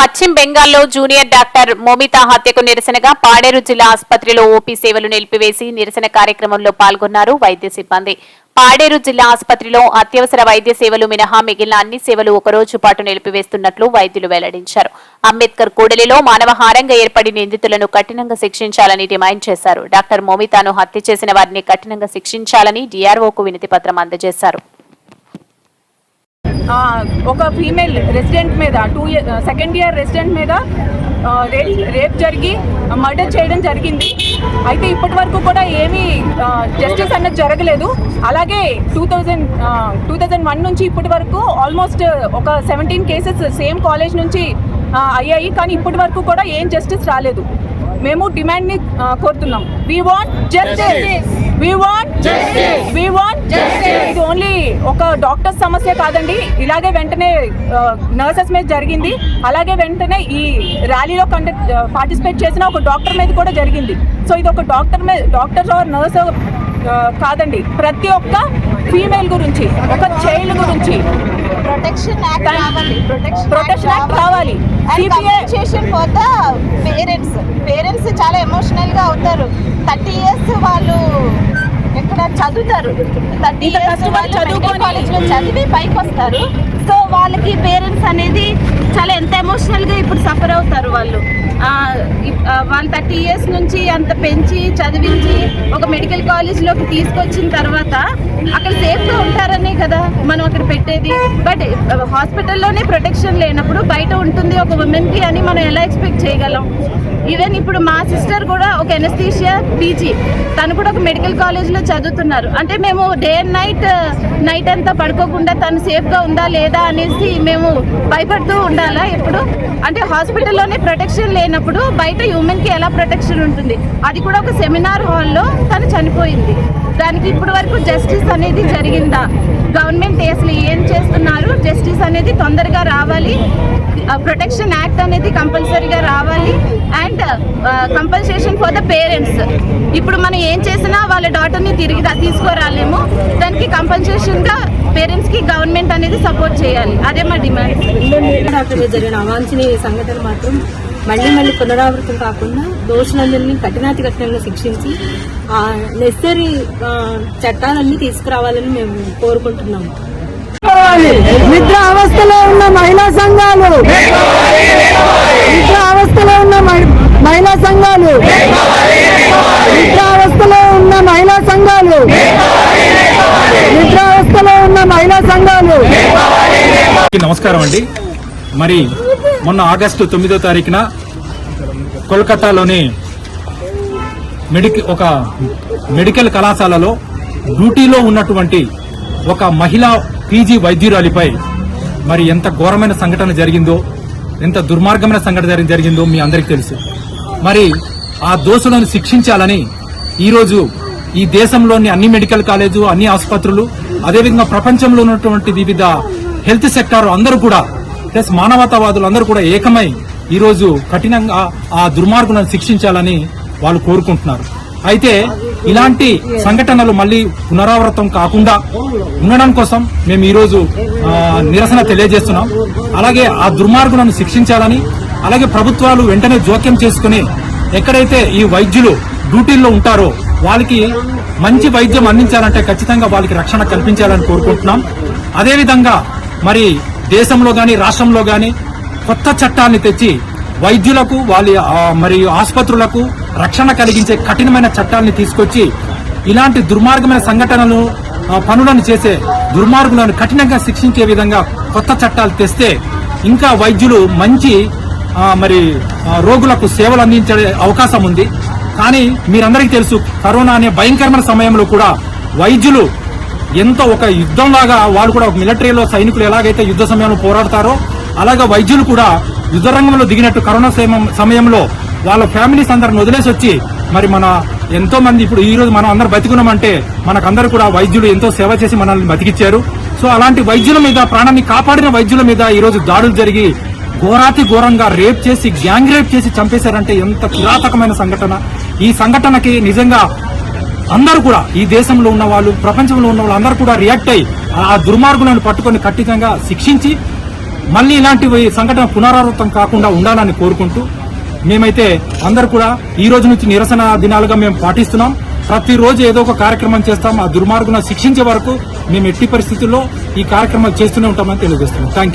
పశ్చిమ బెంగాల్లో junior doctor మోమితా హత్యకు నిరసనగా పాడేరు జిల్లా ఆసుపత్రిలో ఓపీ సేవలు నిలిపివేసి నిరసన కార్యక్రమంలో పాల్గొన్నారు వైద్య సిబ్బంది. పాడేరు జిల్లా ఆసుపత్రిలో అత్యవసర వైద్య సేవలు మినహా మిగిలిన అన్ని సేవలు ఒక రోజు పాటు నిలిపివేస్తున్నట్లు వైద్యులు వెల్లడించారు. అంబేద్కర్ కూడలిలో మానవహారంగా ఏర్పడి నిందితులను కఠినంగా శిక్షించాలని డిమాండ్ చేశారు. డాక్టర్ మోమితాను హత్య చేసిన వారిని కఠినంగా శిక్షించాలని డిఆర్ఓకు వినతి పత్రం అందజేశారు. ఒక ఫీమేల్ రెసిడెంట్ మీద two year second year resident మీద రేప్ రేప్ జరిగి మర్డర్ చేయడం జరిగింది. అయితే ఇప్పటి వరకు కూడా ఏమీ జస్టిస్ అన్నది జరగలేదు. అలాగే two thousand two thousand one నుంచి ఇప్పటి వరకు ఆల్మోస్ట్ ఒక సెవెంటీన్ కేసెస్ సేమ్ కాలేజ్ నుంచి అయ్యాయి. కానీ ఇప్పటి వరకు కూడా ఏం జస్టిస్ రాలేదు. మేము డిమాండ్ని కోరుతున్నాం. We want justice we want we want ఇది ఓన్లీ ఒక డాక్టర్ సమస్య కాదండి. ఇలాగే వెంటనే నర్సెస్ మీద జరిగింది. అలాగే వెంటనే ఈ ర్యాలీలో కండక్ట్ పార్టిసిపేట్ చేసిన ఒక డాక్టర్ మీద కూడా జరిగింది. సో ఇది ఒక డాక్టర్ మీద డాక్టర్ ఆర్ నర్స్ కాదండి. ప్రతి ఒక్క ఫీమేల్ గురించి ఒక చైల్డ్ గురించి. ప్రొటెక్షన్ యాక్ట్ రావాలి protection. And CPA compensation for the parents parents చాలా ఎమోషనల్గా అవుతారు థర్టీ ఇయర్స్ వాళ్ళు ఎక్కడ చదువుతారు. థర్టీ ఇయర్స్ వాళ్ళు చదువుకొని- చదివి పైకి వస్తారు సో వాళ్ళకి పేరెంట్స్ అనేది చాలా ఎంత ఎమోషనల్గా ఇప్పుడు సఫర్ అవుతారు వాళ్ళు. వాళ్ళు థర్టీ ఇయర్స్ నుంచి అంత పెంచి చదివించి ఒక మెడికల్ కాలేజ్లోకి తీసుకొచ్చిన తర్వాత అక్కడ సేఫ్గా ఉంటారనే కదా. పెట్టేది. బట్ హాస్పిటల్లోనే ప్రొటెక్షన్ లేనప్పుడు బయట ఉంటుంది ఒక ఉమెన్కి అని మనం ఎలా ఎక్స్పెక్ట్ చేయగలం? ఈవెన్ ఇప్పుడు మా సిస్టర్ కూడా ఒక ఎనస్థీషియా పీజీ తను కూడా ఒక మెడికల్ కాలేజ్లో చదువుతున్నారు. అంటే మేము డే అండ్ నైట్ నైట్ అంతా పడుకోకుండా తను సేఫ్గా ఉందా లేదా అనేసి మేము భయపడుతూ ఉండాలా ఎప్పుడు? అంటే హాస్పిటల్లోనే ప్రొటెక్షన్ లేనప్పుడు బయట హ్యూమెన్కి ఎలా ప్రొటెక్షన్ ఉంటుంది? అది కూడా ఒక సెమినార్ హాల్లో తను చనిపోయింది. దానికి ఇప్పటి వరకు జస్టిస్ అనేది జరిగిందా? గవర్నమెంట్ అసలు జస్టిస్ అనేది తొందరగా రావాలి. ప్రొటెక్షన్ యాక్ట్ అనేది కంపల్సరీగా రావాలి. And compensation for the parents ఇప్పుడు మనం ఏం చేసినా వాళ్ళ డాటర్ని తిరిగి తీసుకురాలేము. దానికి కంపల్సేషన్గా పేరెంట్స్కి గవర్నమెంట్ అనేది సపోర్ట్ చేయాలి. అదే మా డిమాండ్ డాక్టర్ జరిగిన అవాంఛనీయ సంఘటన మాత్రం మళ్ళీ మళ్ళీ పునరావృతం కాకుండా దోషులందరినీ కఠినాతి కఠినంగా శిక్షించి నెసరీ చట్టాలన్నీ తీసుకురావాలని మేము కోరుకుంటున్నాము. అవస్థలో ఉన్న మహిళా సంఘాలు. నిద్ర అవస్థలో ఉన్న మహిళా సంఘాలు. నిద్ర అవస్థలో ఉన్న మహిళా సంఘాలు. నిద్ర అవస్థలో ఉన్న మహిళా సంఘాలు. నమస్కారం అండి. మరి మొన్న ఆగస్టు తొమ్మిదో తారీఖున కోల్కతాలోని మెడికల్ ఒక మెడికల్ కళాశాలలో డ్యూటీలో ఉన్నటువంటి ఒక మహిళా పీజీ వైద్యురాలిపై మరి ఎంత ఘోరమైన సంఘటన జరిగిందో ఎంత దుర్మార్గమైన సంఘటన జరిగిందో మీ అందరికీ తెలుసు. మరి ఆ దోషులను శిక్షించాలని ఈరోజు ఈ దేశంలోని అన్ని మెడికల్ కాలేజు అన్ని ఆసుపత్రులు అదేవిధంగా ప్రపంచంలో ఉన్నటువంటి వివిధ హెల్త్ సెక్టార్ అందరూ కూడా ప్లస్ మానవతావాదులు అందరూ కూడా ఏకమై ఈరోజు కఠినంగా ఆ దుర్మార్గులను శిక్షించాలని వాళ్ళు కోరుకుంటున్నారు. అయితే ఇలాంటి సంఘటనలు మళ్ళీ పునరావృతం కాకుండా ఉండడం కోసం మేము ఈరోజు నిరసన తెలియజేస్తున్నాం. అలాగే ఆ దుర్మార్గులను శిక్షించాలని అలాగే ప్రభుత్వాలు వెంటనే జోక్యం చేసుకుని ఎక్కడైతే ఈ వైద్యులు డ్యూటీల్లో ఉంటారో వాళ్ళకి మంచి వైద్యం అందించాలంటే ఖచ్చితంగా వాళ్ళకి రక్షణ కల్పించాలని కోరుకుంటున్నాం. అదేవిధంగా మరి దేశంలో కానీ రాష్ట్రంలో కానీ కొత్త చట్టాన్ని తెచ్చి వైద్యులకు వాళ్ళ మరియు ఆసుపత్రులకు రక్షణ కలిగించే కఠినమైన చట్టాలని తీసుకొచ్చి ఇలాంటి దుర్మార్గమైన సంఘటనలు పనులను చేసే దుర్మార్గులను కఠినంగా శిక్షించే విధంగా కొత్త చట్టాలు తెస్తే ఇంకా వైద్యులు మంచి మరి రోగులకు సేవలు అందించే అవకాశం ఉంది. కానీ మీరందరికీ తెలుసు కరోనా అనే భయంకరమైన సమయంలో కూడా వైద్యులు ఎంతో ఒక యుద్ధంలాగా వాళ్ళు కూడా ఒక మిలిటరీలో సైనికులు ఎలాగైతే యుద్ధ సమయంలో పోరాడతారో అలాగే వైద్యులు కూడా యుద్ధ రంగంలో దిగినట్టు కరోనా సమయం- సమయంలో వాళ్ళ ఫ్యామిలీస్ అందరిని వదిలేసి వచ్చి మరి మన ఎంతో మంది ఇప్పుడు ఈ రోజు మనం అందరు బతికున్నామంటే మనకందరూ కూడా వైద్యులు ఎంతో సేవ చేసి మనల్ని బతికిచ్చారు. సో అలాంటి వైద్యుల మీద ప్రాణాన్ని కాపాడిన వైద్యుల మీద ఈ రోజు దాడులు జరిగి ఘోరాతి ఘోరంగా రేప్ చేసి గ్యాంగ్ రేప్ చేసి చంపేశారంటే ఎంత కిరాతకమైన సంఘటన. ఈ సంఘటనకి నిజంగా అందరూ కూడా ఈ దేశంలో ఉన్న వాళ్ళు ప్రపంచంలో ఉన్న వాళ్ళు అందరూ కూడా రియాక్ట్ అయ్యి ఆ దుర్మార్గులను పట్టుకొని ఖచ్చితంగా శిక్షించి మళ్ళీ ఇలాంటి సంఘటన పునరావృతం కాకుండా ఉండాలని కోరుకుంటూ మేమైతే అందరు కూడా ఈ రోజు నుంచి నిరసన దినాలుగా మేము పాటిస్తున్నాం. ప్రతిరోజు ఏదో ఒక కార్యక్రమం చేస్తాం. ఆ దుర్మార్గులను శిక్షించే వరకు మేము ఎట్టి పరిస్థితుల్లో ఈ కార్యక్రమాలు చేస్తూనే ఉంటామని తెలియజేస్తున్నాం. థ్యాంక్